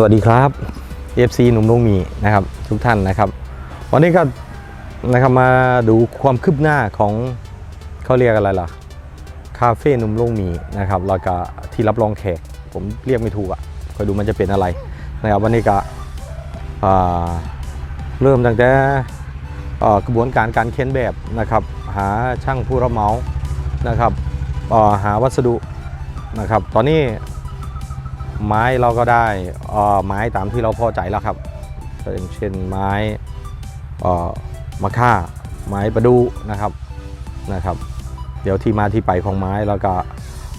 สวัสดีครับ FC หนุ่มลุงมีนะครับทุกท่านนะครับ วันนี้ก็นะครับมาดูความคืบหน้าของเขาเรียกอะไรล่ะคาเฟ่หนุ่มลุงมีนะครับแล้วก็ที่รับรองแขกผมเรียกไม่ถูกอะ่ะคอยดูมันจะเป็นอะไรนะครับวันนี้ก็เริ่มตั้งแต่กระบวนการการเค้นแบบนะครับ หาช่างผู้รับเหมานะครับหาวัสดุนะครับ ตอนนี้ ไม้เราก็ได้อ่อไม้ตามที่เราพอใจแล้วครับอย่างเช่นไม้อ่อมะค่า ไม้ประดูนะครับนะครับ เดี๋ยวที่มาที่ไปของไม้แล้วก็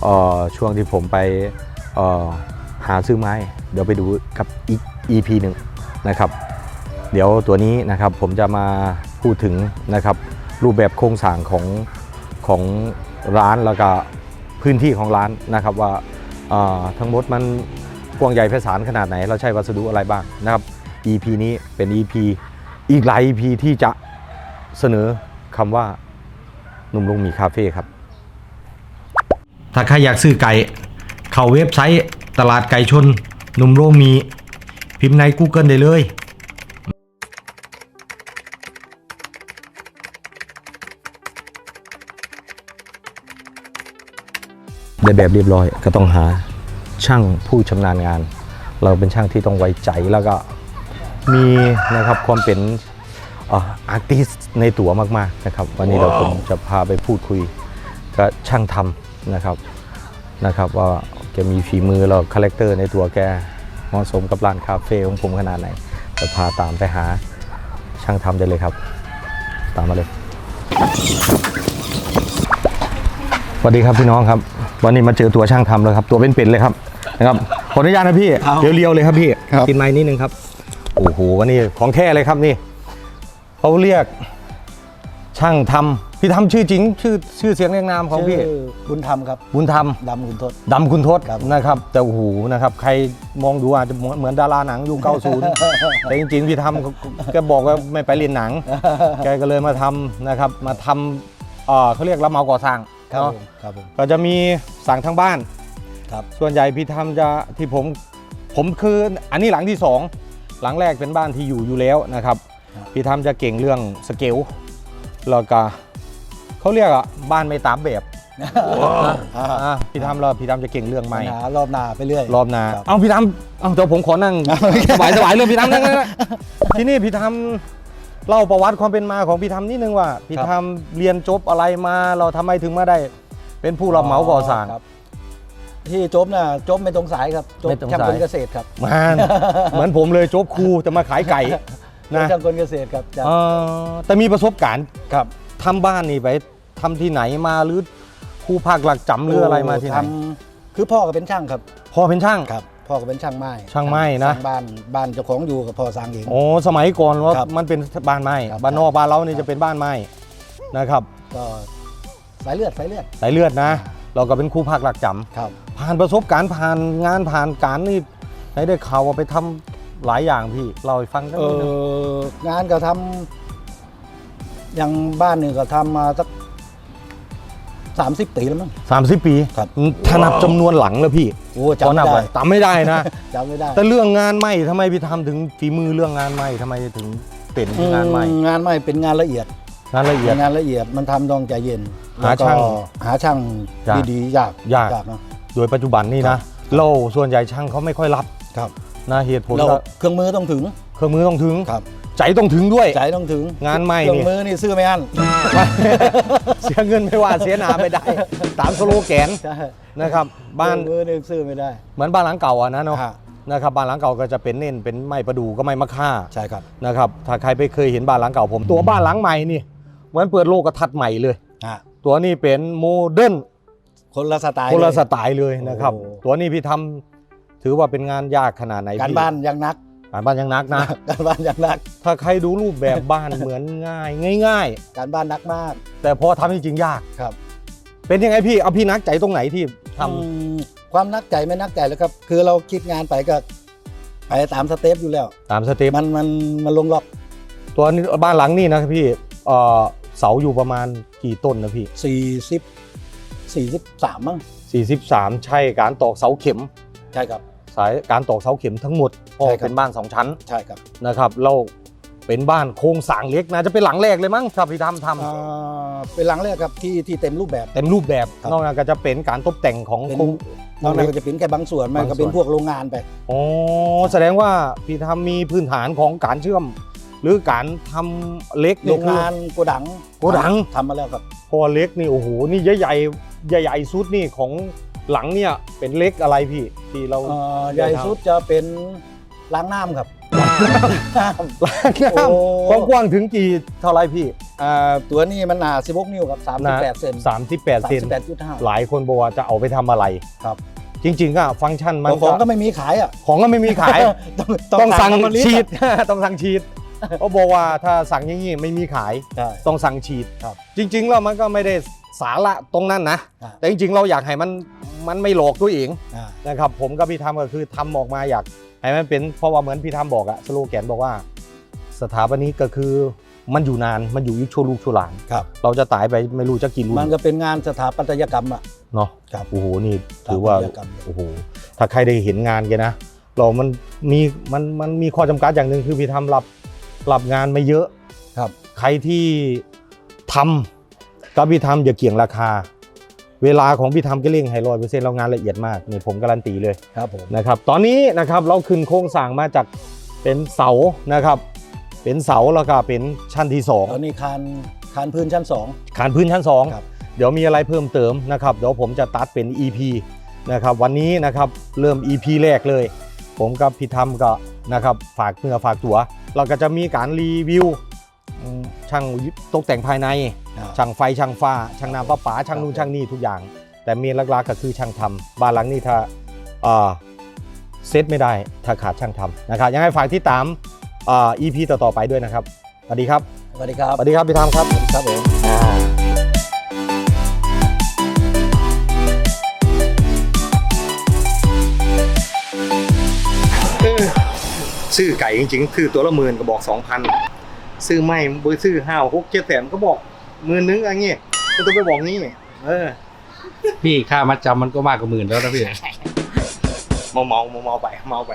อ่อช่วงที่ผมไปอ่อหาซื้อไม้ เดี๋ยวไปดูกับอีก EP หนึ่งนะครับ เดี๋ยวตัวนี้นะครับผมจะมาพูดถึงนะครับรูปแบบโครงสร้างของของร้านแล้วก็พื้นที่ของร้านนะครับว่า ทั้งหมดมันกว้างใหญ่ไพศาลขนาดไหน เราใช้วัสดุอะไรบ้างนะครับ EP นี้เป็น EP อีกหลาย EP ที่จะเสนอคำว่าหนุ่มลงมีคาเฟ่ครับ ถ้าใครอยากซื้อไก่ เข้าเว็บไซต์ตลาดไก่ชนหนุ่มโรงมี พิมพ์ใน Google ได้เลย ได้แบบเรียบร้อยก็ต้องหาช่างผู้ชำนาญงาน เราเป็นช่างที่ต้องไว้ใจแล้วก็มีนะครับความเป็นอาร์ติสในตัวมากๆนะครับ วันนี้เราผมจะพาไปพูดคุยกับช่างทำนะครับนะครับว่าแกมีฝีมือแล้วคาแรคเตอร์ในตัวแกเหมาะสมกับร้านคาเฟ่ของผมขนาดไหนจะพาตามไปหาช่างทำได้เลยครับ ตามมาเลยสวัสดีครับพี่น้องครับ วันนี้มาเจอตัวช่างทำแล้วครับ ตัวเป็นๆเลยครับนะครับขออนุญาตนะพี่ครับเรียวๆเลยครับพี่ครับ กินไม้นิดนึงครับโอ้โหวันนี้ของแท้เลยครับนี่เขาเรียกช่างทำพี่ทำชื่อจริง ชื่อชื่อเสียงเรียงนามของพี่ ชื่อบุญธรรมครับ บุญธรรม ดำบุญทศ ดำคุณทศครับ นะครับ แต่โอ้โหนะครับ ใครมองดูอาจจะเหมือนเหมือนดาราหนังยุค 90 แต่จริงๆ พี่ทำก็แกบอกว่าไม่ไปเรียนหนัง แกก็เลยมาทำนะครับ มาทำเอ่อเขาเรียกรับเหมาก่อสร้าง ครับเนาะผมครับผมก็จะมีสั่งทางบ้าน ครับ ส่วนใหญ่พี่ทำจะที่ผมผมคืออันนี้หลังที่สองหลังแรกเป็นบ้านที่อยู่อยู่แล้วนะครับพี่ทำจะเก่งเรื่องสเกลแล้วก็เขาเรียกอะบ้านไม่ตามแบบอ่าอะพี่ทำแล้วพี่ทำจะเก่งเรื่องปัไม่ญหารอบหน้าไปเรื่อย รอบหนาครับ เอาพี่ทำเอาเดี๋ยวผมขอนั่งสบายสบายเลยพี่ทำนั่งนั่งนั่งที่นี่พี่ทำ เล่าประวัติความเป็นมาของพี่ทำนิดนึงว่าพี่ทำเรียนจบอะไรมาเราทำไมถึงมาได้ เป็นผู้รับเหมาก่อสร้าง ครับ ที่จบน่ะจบไม่ตรงสายครับจบไม่ตรงสาย ช่างกลเกษตรครับมาน เหมือนผมเลยจบครูจะมาขายไก่จบนะช่างกลเกษตรครับจ้ะเอ่อแต่มีประสบการณ์ครับทำบ้านนี่ไปทำที่ไหนมาหรือครูภาคหลักจำหรืออะไรมาที่ไหนทำคือพ่อก็เป็นช่างครับพ่อเป็นช่างครับ พ่อก็เป็นช่างไม้ช่างไม้นะ สร้างบ้านบ้านเจ้าของอยู่กับพ่อสร้างเอง โอ้สมัยก่อนว่าครับมันเป็นบ้านไม้ครับ บ้านนอกบ้านเรานี่จะเป็นบ้านไม้นะครับก็สายเลือดสายเลือด สายเลือดนะ เราก็เป็นครูภาคหลักจำครับผ่านประสบการณ์ผ่านงานผ่านการนี่ให้ได้ข่าวว่าไปทำหลายอย่างพี่เราให้ฟังสักเอนิดนึงองานก็ทำอย่างบ้านหนึ่งก็ทำมาสัก สามสิบปีแล้วมั้งสามสิบปีครับถ้านับจำนวนหลังแล้วพี่โอ้พอจำนัไม่บได้ไว้จำไม่ได้นะจำไม่ได้ แต่เรื่องงานไหมทำไมพี่ทำถึงฝีมือเรื่องงานไหมทำไมถึงเป็นงานไหมอืมงานไม่เป็นงานละเอียดงานละเอียดงานละเอียดมันทำต้องใจเย็น หาช่างแล้วก็หาช่างยากดีๆยากยากเนาะโดยปัจจุบันนี่ครันะบเราส่วนใหญ่ช่างเขาไม่ค่อยรับครับนะเหตุผลเราก็เครื่องมือต้องถึง เครื่องมือต้องถึงครับ ใจต้องถึงด้วยใจต้องถึงงานไม่เครื่นี่องมือนี่ซื้อไม่อันเสียเงินไม่ว่าเสียหนาไม่ได้ ตามสโลแกนใช่นะครับ บ้านเครื่องมือนี่ซื้อไม่ได้ เหมือนบ้านหลังเก่าอะนะเนาะฮะ นะครับบ้านหลังเก่าก็จะเป็นเน้นเป็นไม้ประดูก็ไม้มะค่าใช่ครับนะครับ ถ้าใครไปเคยเห็นบ้านหลังเก่าผม ตัวบ้านหลังใหม่นี่เหมือนเปิดโลกกระทัดใหม่เลยฮะตัวนี้เป็นโมเดิร์นคนละสไตล์คนละเย สไตล์เลยนะครับ โอ้ตัวนี้พี่ทำถือว่าเป็นงานยากขนาดไหนการพี่บ้านยังนัก การบ้านยังนักนะ การบ้านยังนัก ถ้าใครดูรูปแบบบ้านเหมือนง่ายง่ายการบ้านนักมากๆแต่พอทำจริงๆยากครับ เป็นยังไงพี่เอาพี่นักใจตรงไหนที่ทำอืมความนักใจไม่นักใจแล้วครับ คือเราคิดงานไปก็ไปตามสเต็ปอยู่แล้ว ตามสเต็ปมันมันมันลงล็อก ตัวนี้บ้านหลังนี่นะพี่เอ่อเสาอยู่ประมาณกี่ต้นนะพี่40 43มั้ง43ใช่การตอกเสาเข็ม ใช่ครับเสสายการตอกเสาเข็มทั้งหมดพอใช่ครับ เป็นบ้านสองชั้นใช่ครับนะครับเราเป็นบ้านโครงสร้างเล็กนะจะเป็นหลังแรกเลยมั้งครับพี่ทำทำ อ่าเป็นหลังแรกครับที่ที่เต็มรูปแบบ เต็มรูปแบบ ครับ นอกจากก็จะเป็นการตกแต่งของเป็นโครง นอกนั้นก็จะเป็นแค่บางส่วนมันก็เป็นบางส่วนพวกโรงงานไป อ๋อแสดงว่าพี่ทำมีพื้นฐานของการเชื่อม หรือการทำเล็กโรนี่งคืองานโกดังโกดัง ทำมาแล้วครับ พอเล็กนี่โอ้โหนี่ใหญ่ใหญ่ใหญ่ใหญ่ๆสุดนี่ของ หลังเนี่ยเป็นเล็กอะไรพี่ที่เราเอ่อใหญ่สุดจะเป็นล้างน้ำครับน้ำล้างน้โอ้ำความกว้างถึงกี่เท่าไรพี่อ่าตัวนี้มันหนา16นิ้วครับหนา38เซน38เซน38.5 หลายคนบอกว่าจะเอาไปทำอะไรครับ จริงๆก็ฟังก์ชันมันของก็จะไม่มีขายอะ ของก็ไม่มีขาย ต้องต้องสั่งมาลิตรฉีดอะต้องสั่งฉีด เขาบอกว่าถ้าสั่งอย่างนี้ไม่มีขายใช่ ต้องสั่งฉีดครับจริงๆแล้วมันก็ไม่ได้สาระตรงนั้นนะ อ่า แต่จริงๆ เราอยากให้มันมันไม่หลอกตัวเองอ่านะครับผมกับพี่ทำก็คือทำออกมาอยากให้มันเป็นเพราะว่าเหมือนพี่ทำบอกอะสโลแกนบอกว่า สถาปนิกก็คือมันอยู่นานมันอยู่ยุคชั่วลูกชั่วหลาน ครับ เราจะตายไปไม่รู้จะกี่รุ่มันนก็เป็นงานสถาปัตยกรรมอะเนาะครับโอ้โหนี่ถือว่า สถปัตยกรรมโอ้โห ถ้าใครได้เห็นงานแกนะ เรามันมี มัน มันมีข้อจำกัดอย่างหนึ่งคือพี่ทำรับ รับงานไม่เยอะครับ ใครที่ทำกับพี่ทำอย่าเกี่ยงราคา เวลาของพี่ทำก็เร่งให้ร้อยเปอร์เซ็นต์เรางานละเอียดมากนี่ผมการันตีเลยครับผมนะครับ ตอนนี้นะครับเราขึ้นโครงสร้างมาจากเป็นเสานะครับ เป็นเสาแล้วก็เป็นชั้นที่สองตอนนี้คานคานพื้นชั้นสองขานพื้นชั้นครับ2เดี๋ยวมีอะไรเพิ่มเติมนะครับเดี๋ยวผมจะตัดเป็น EP นะครับวันนี้นะครับเริ่ม EP แรกเลย ผมกับพี่ธรรมก็นะครับฝากเนื้อฝากตัว เราก็จะมีการรีวิวอืมช่างตกแต่งภายในอ่าช่างไฟ ช่างฟ้า ช่างน้ำประปา ช่างนู่นช่างนี่ทุกอย่าง แต่เมนหลักๆก็คือช่างทำบ้านหลังนี้ถ้าอ่าเซตไม่ได้ถ้าขาดช่างทำนะครับยังไงฝากที่ตามอ่า EP ต่อๆไปด้วยนะครับสวัสดีครับสวัสดีครับสวัสดีครับพี่ธรรมครับครับผม ซื้อไก่จริงๆคือตัวละหมื่นก็บอกสองพันซื้อไม่บซื้อห้าหกเจ็ดแสนก็บอกหมื่นนึงอะไรเงี้ยก็ต้องไปบอกงี้เออพี่ค่ามัดจำมันก็มากกว่าหมื่นแล้วนะพี่เมาเมาเมาเมาไปเมาไป